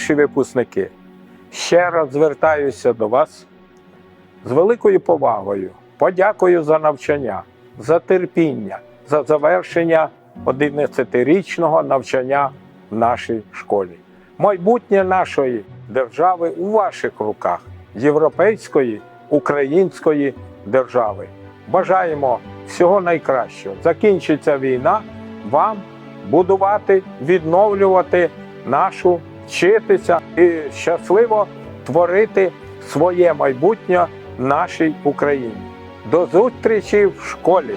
наші випускники, ще раз звертаюся до вас з великою повагою, Подякую за навчання, за терпіння, за завершення 11-річного навчання в нашій школі. Майбутнє нашої держави у ваших руках, європейської, української держави. Бажаємо всього найкращого. Закінчиться війна, вам будувати, відновлювати нашу вчитися і щасливо творити своє майбутнє нашій Україні. До зустрічі в школі.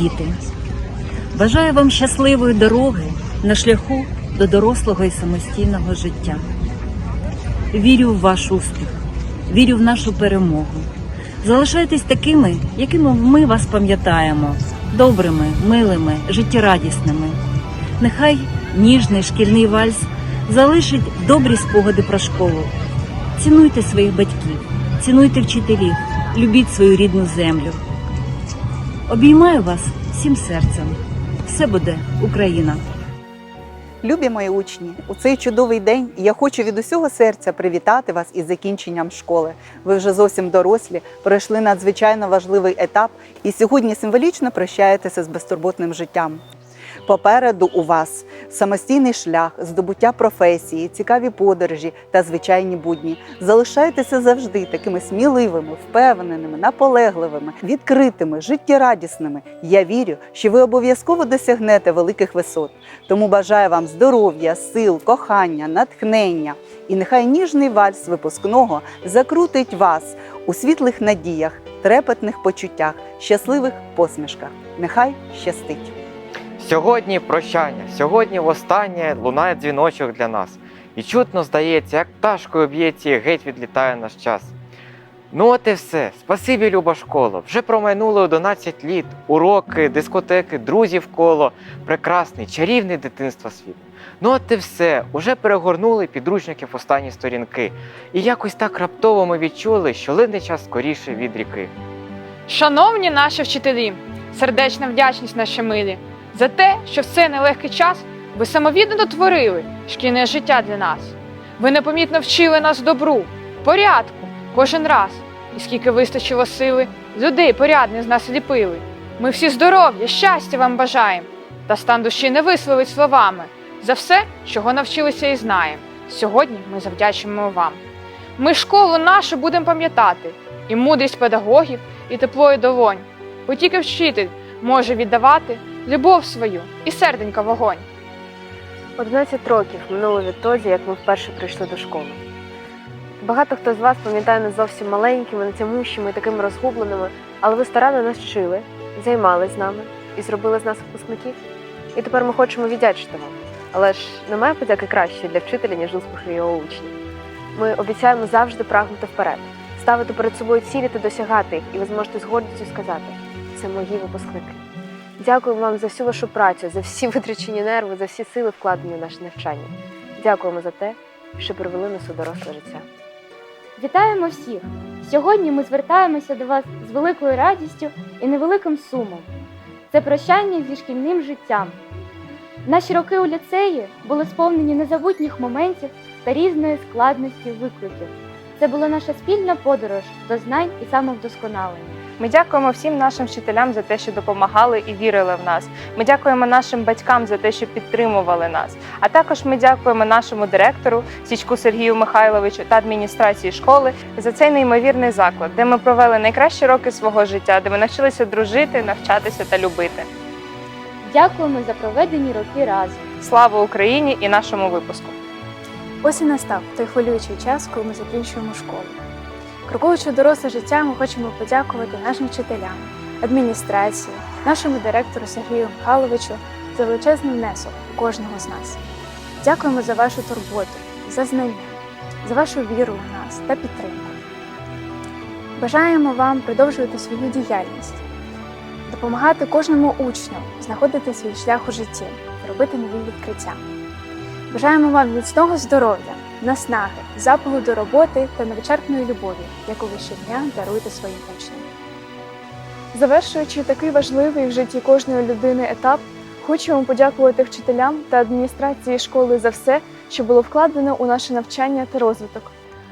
Діти, бажаю вам щасливої дороги на шляху до дорослого і самостійного життя. Вірю в ваш успіх, вірю в нашу перемогу. Залишайтесь такими, якими ми вас пам'ятаємо, добрими, милими, життєрадісними. Нехай ніжний шкільний вальс залишить добрі спогади про школу. Цінуйте своїх батьків, цінуйте вчителів, любіть свою рідну землю. Обіймаю вас всім серцем. Все буде Україна! Любі мої учні, у цей чудовий день я хочу від усього серця привітати вас із закінченням школи. Ви вже зовсім дорослі, пройшли надзвичайно важливий етап і сьогодні символічно прощаєтеся з безтурботним життям. Попереду у вас самостійний шлях, здобуття професії, цікаві подорожі та звичайні будні. Залишайтеся завжди такими сміливими, впевненими, наполегливими, відкритими, життєрадісними. Я вірю, що ви обов'язково досягнете великих висот. Тому бажаю вам здоров'я, сил, кохання, натхнення. І нехай ніжний вальс випускного закрутить вас у світлих надіях, трепетних почуттях, щасливих посмішках. Нехай щастить! Сьогодні прощання, сьогодні востаннє лунає дзвіночок для нас. І чутно здається, як пташкою б'ється і геть відлітає наш час. Ну от і все. Спасибі, люба школа. Вже промайнуло 11 літ, уроки, дискотеки, друзів коло, прекрасний, чарівний дитинства світ. Ну от і все. Уже перегорнули підручники в останні сторінки. І якось так раптово ми відчули, що лине час скоріше від ріки. Шановні наші вчителі, сердечна вдячність наші милі за те, що в цей нелегкий час ви самовіддано творили шкільне життя для нас. Ви непомітно вчили нас добру, порядку кожен раз. І скільки вистачило сили, людей порядних з нас ліпили. Ми всі здоров'я, щастя вам бажаємо, та стан душі не висловить словами за все, чого навчилися і знаємо. Сьогодні ми завдячуємо вам. Ми школу нашу будемо пам'ятати, і мудрість педагогів, і тепло долонь, бо тільки вчитель може віддавати любов свою і серденька вогонь. 11 років минуло відтоді, як ми вперше прийшли до школи. Багато хто з вас пам'ятає нас зовсім маленькими, нетямущими, такими розгубленими, але ви старанно нас вчили, займались з нами і зробили з нас випускників. І тепер ми хочемо віддячити вам. Але ж немає подяки кращої для вчителя, ніж успіхи його учнів. Ми обіцяємо завжди прагнути вперед, ставити перед собою цілі та досягати їх, і ви зможете з гордістю сказати: це мої випускники. Дякуємо вам за всю вашу працю, за всі витрачені нерви, за всі сили, вкладені в наше навчання. Дякуємо за те, що привели нас у доросле життя. Вітаємо всіх! Сьогодні ми звертаємося до вас з великою радістю і невеликим сумом. Це прощання зі шкільним життям. Наші роки у ліцеї були сповнені незабутніх моментів та різної складності викликів. Це була наша спільна подорож до знань і самовдосконалення. Ми дякуємо всім нашим вчителям за те, що допомагали і вірили в нас. Ми дякуємо нашим батькам за те, що підтримували нас. А також ми дякуємо нашому директору Січку Сергію Михайловичу та адміністрації школи за цей неймовірний заклад, де ми провели найкращі роки свого життя, де ми навчилися дружити, навчатися та любити. Дякуємо за проведені роки разом. Слава Україні і нашому випуску! Ось і настав той хвилюючий час, коли ми закінчуємо школу. Крокуючи доросле життя, ми хочемо подякувати нашим вчителям, адміністрації, нашому директору Сергію Михайловичу за величезний внесок у кожного з нас. Дякуємо за вашу турботу, за знання, за вашу віру у нас та підтримку. Бажаємо вам продовжувати свою діяльність, допомагати кожному учню знаходити свій шлях у житті, робити нові відкриття. Бажаємо вам міцного здоров'я, наснаги, запалу до роботи та невичерпної любові, яку ви щодня даруєте своїм учням. Завершуючи такий важливий в житті кожної людини етап, хочемо подякувати вчителям та адміністрації школи за все, що було вкладено у наше навчання та розвиток.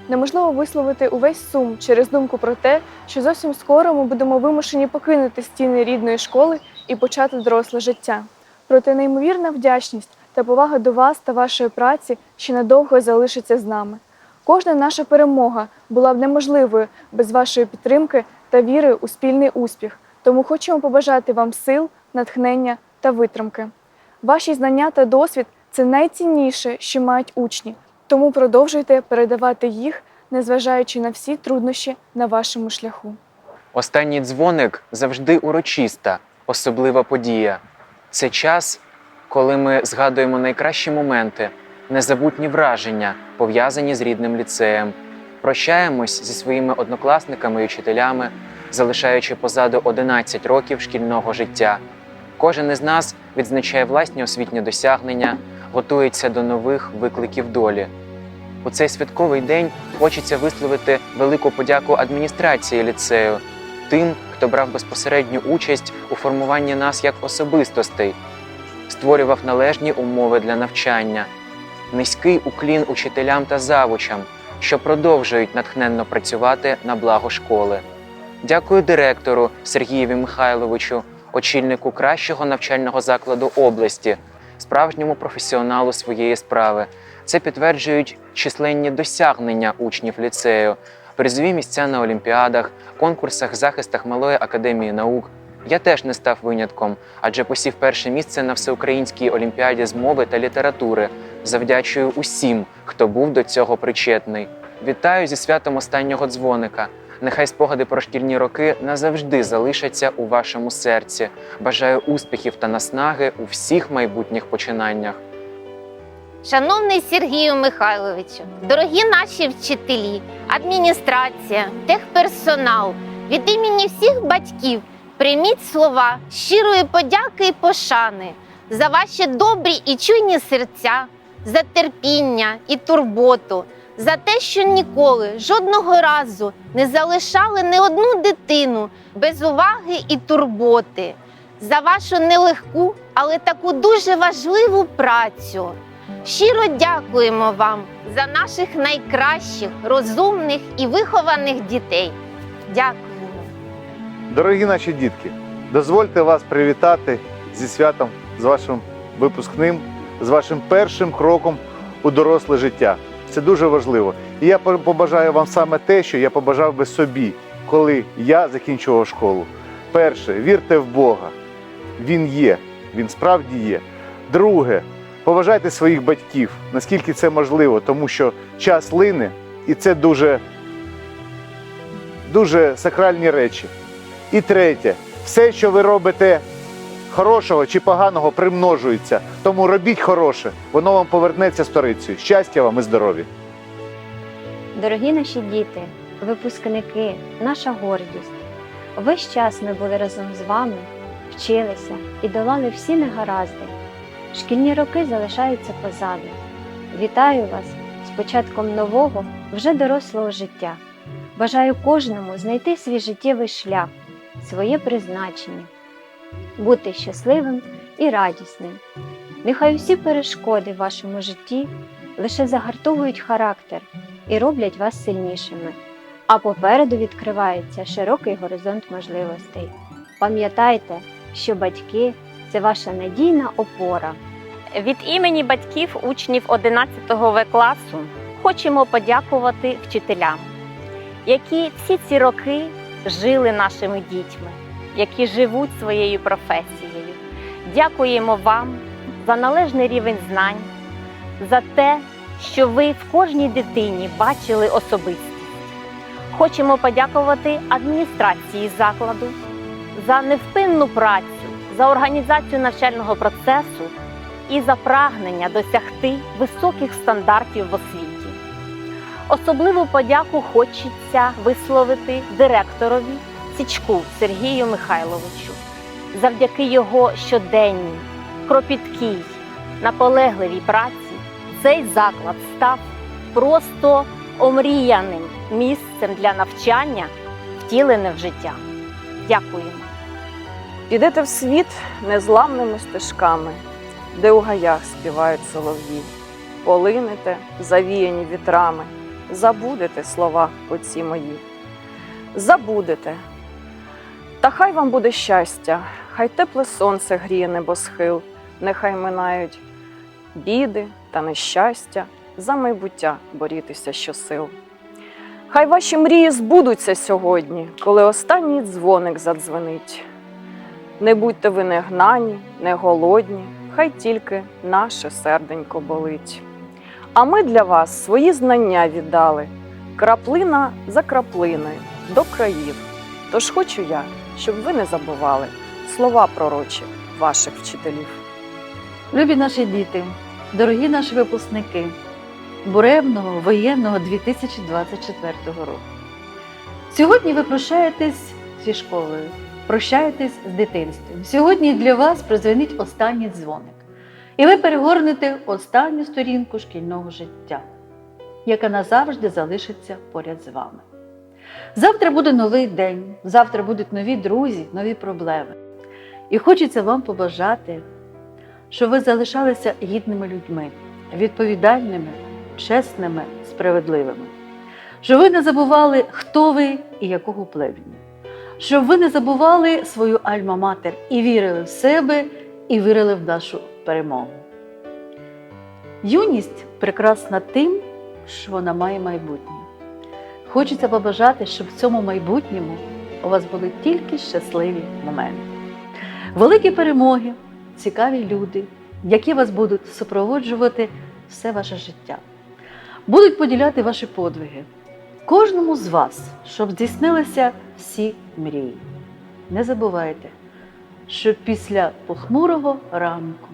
Неможливо висловити увесь сум через думку про те, що зовсім скоро ми будемо вимушені покинути стіни рідної школи і почати доросле життя. Проте неймовірна вдячність та повага до вас та вашої праці ще надовго залишиться з нами. Кожна наша перемога була б неможливою без вашої підтримки та віри у спільний успіх. Тому хочемо побажати вам сил, натхнення та витримки. Ваші знання та досвід це найцінніше, що мають учні. Тому продовжуйте передавати їх, незважаючи на всі труднощі на вашому шляху. Останній дзвоник завжди урочиста, особлива подія. Це час, коли ми згадуємо найкращі моменти, незабутні враження, пов'язані з рідним ліцеєм. Прощаємось зі своїми однокласниками і вчителями, залишаючи позаду 11 років шкільного життя. Кожен із нас відзначає власні освітні досягнення, готується до нових викликів долі. У цей святковий день хочеться висловити велику подяку адміністрації ліцею, тим, хто брав безпосередню участь у формуванні нас як особистостей, створював належні умови для навчання, низький уклін учителям та завучам, що продовжують натхненно працювати на благо школи. Дякую директору Сергієві Михайловичу, очільнику кращого навчального закладу області, справжньому професіоналу своєї справи. Це підтверджують численні досягнення учнів ліцею, призові місця на олімпіадах, конкурсах, захистах Малої академії наук. Я теж не став винятком, адже посів перше місце на всеукраїнській олімпіаді з мови та літератури. Завдячую усім, хто був до цього причетний. Вітаю зі святом останнього дзвоника. Нехай спогади про шкільні роки назавжди залишаться у вашому серці. Бажаю успіхів та наснаги у всіх майбутніх починаннях. Шановний Сергію Михайловичу, дорогі наші вчителі, адміністрація, техперсонал, від імені всіх батьків прийміть слова щирої подяки і пошани за ваші добрі і чуйні серця, за терпіння і турботу, за те, що ніколи, жодного разу не залишали не одну дитину без уваги і турботи, за вашу нелегку, але таку дуже важливу працю. Щиро дякуємо вам за наших найкращих, розумних і вихованих дітей. Дякуємо. Дорогі наші дітки, дозвольте вас привітати зі святом, з вашим випускним, з вашим першим кроком у доросле життя. Це дуже важливо. І я побажаю вам саме те, що я побажав би собі, коли я закінчував школу. Перше, вірте в Бога. Він є, він справді є. Друге, поважайте своїх батьків, наскільки це можливо, тому що час лине, і це дуже, дуже сакральні речі. І третє, все, що ви робите хорошого чи поганого, примножується. Тому робіть хороше, воно вам повернеться сторицею. Щастя вам і здоров'я! Дорогі наші діти, випускники, наша гордість. Весь час ми були разом з вами, вчилися і долали всі негаразди. Шкільні роки залишаються позаду. Вітаю вас з початком нового, вже дорослого життя. Бажаю кожному знайти свій життєвий шлях, своє призначення, бути щасливим і радісним. Нехай усі перешкоди в вашому житті лише загартовують характер і роблять вас сильнішими, а попереду відкривається широкий горизонт можливостей. Пам'ятайте, що батьки це ваша надійна опора. Від імені батьків учнів 11 В класу хочемо подякувати вчителям, які всі ці роки жили нашими дітьми, які живуть своєю професією. Дякуємо вам за належний рівень знань, за те, що ви в кожній дитині бачили особистість. Хочемо подякувати адміністрації закладу за невпинну працю, за організацію навчального процесу і за прагнення досягти високих стандартів в освіті. Особливу подяку хочеться висловити директорові Січку Сергію Михайловичу. Завдяки його щоденній, кропіткій, наполегливій праці цей заклад став просто омріяним місцем для навчання, втілене в життя. Дякуємо. Підете в світ незламними стежками, де у гаях співають солов'ї, полинете, завіяні вітрами, забудете слова оці мої. Забудете. Та хай вам буде щастя, хай тепле сонце гріє небосхил, нехай минають біди та нещастя, за майбуття борітеся щосил. Хай ваші мрії збудуться сьогодні, коли останній дзвоник задзвенить. Не будьте ви не гнані, не голодні, хай тільки наше серденько болить. А ми для вас свої знання віддали, краплина за краплиною до країв. Тож хочу я, щоб ви не забували слова пророчі ваших вчителів. Любі наші діти, дорогі наші випускники буремного воєнного 2024 року. Сьогодні ви прощаєтесь зі школою, прощаєтесь з дитинством. Сьогодні для вас призвонить останній дзвоник. І ви перегорнете останню сторінку шкільного життя, яка назавжди залишиться поряд з вами. Завтра буде новий день, завтра будуть нові друзі, нові проблеми. І хочеться вам побажати, щоб ви залишалися гідними людьми, відповідальними, чесними, справедливими. Щоб ви не забували, хто ви і якого племені. Щоб ви не забували свою альма-матер і вірили в себе, і вірили в нашу перемогу. Юність прекрасна тим, що вона має майбутнє. Хочеться побажати, щоб в цьому майбутньому у вас були тільки щасливі моменти. Великі перемоги, цікаві люди, які вас будуть супроводжувати все ваше життя, будуть поділяти ваші подвиги. Кожному з вас, щоб здійснилися всі мрії. Не забувайте, що після похмурого ранку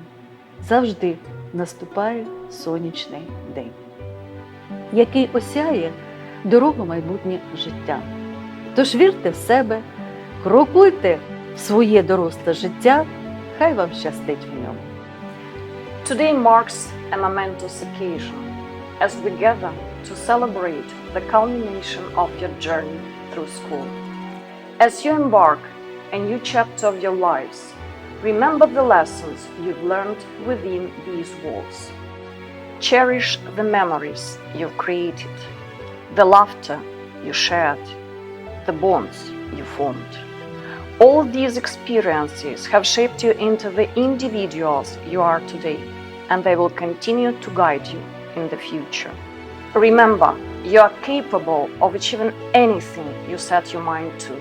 завжди наступає сонячний день, який осяє дорогу майбутнє життя. Тож вірте в себе, крокуйте в своє доросле життя, хай вам щастить в ньому. Today marks a momentous occasion as we gather to celebrate the culmination of your journey through school. As you embark a new chapter of your lives, remember the lessons you've learned within these walls. Cherish the memories you've created, the laughter you shared, the bonds you formed. All these experiences have shaped you into the individuals you are today, and they will continue to guide you in the future. Remember, you are capable of achieving anything you set your mind to.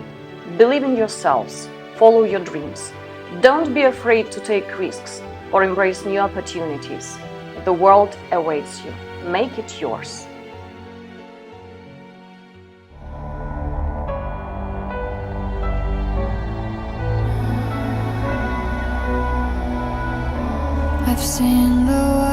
Believe in yourselves, follow your dreams. Don't be afraid to take risks or embrace new opportunities. The world awaits you. Make it yours. I've seen the world,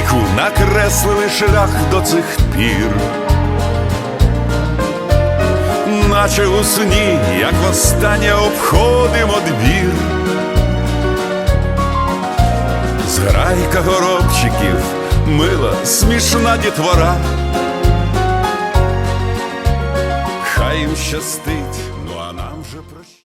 лінійку накреслили шлях до цих пір. Наче у сні, як востаннє обходимо двір. Зграйка горобчиків, мила, смішна дітвора. Хай їм щастить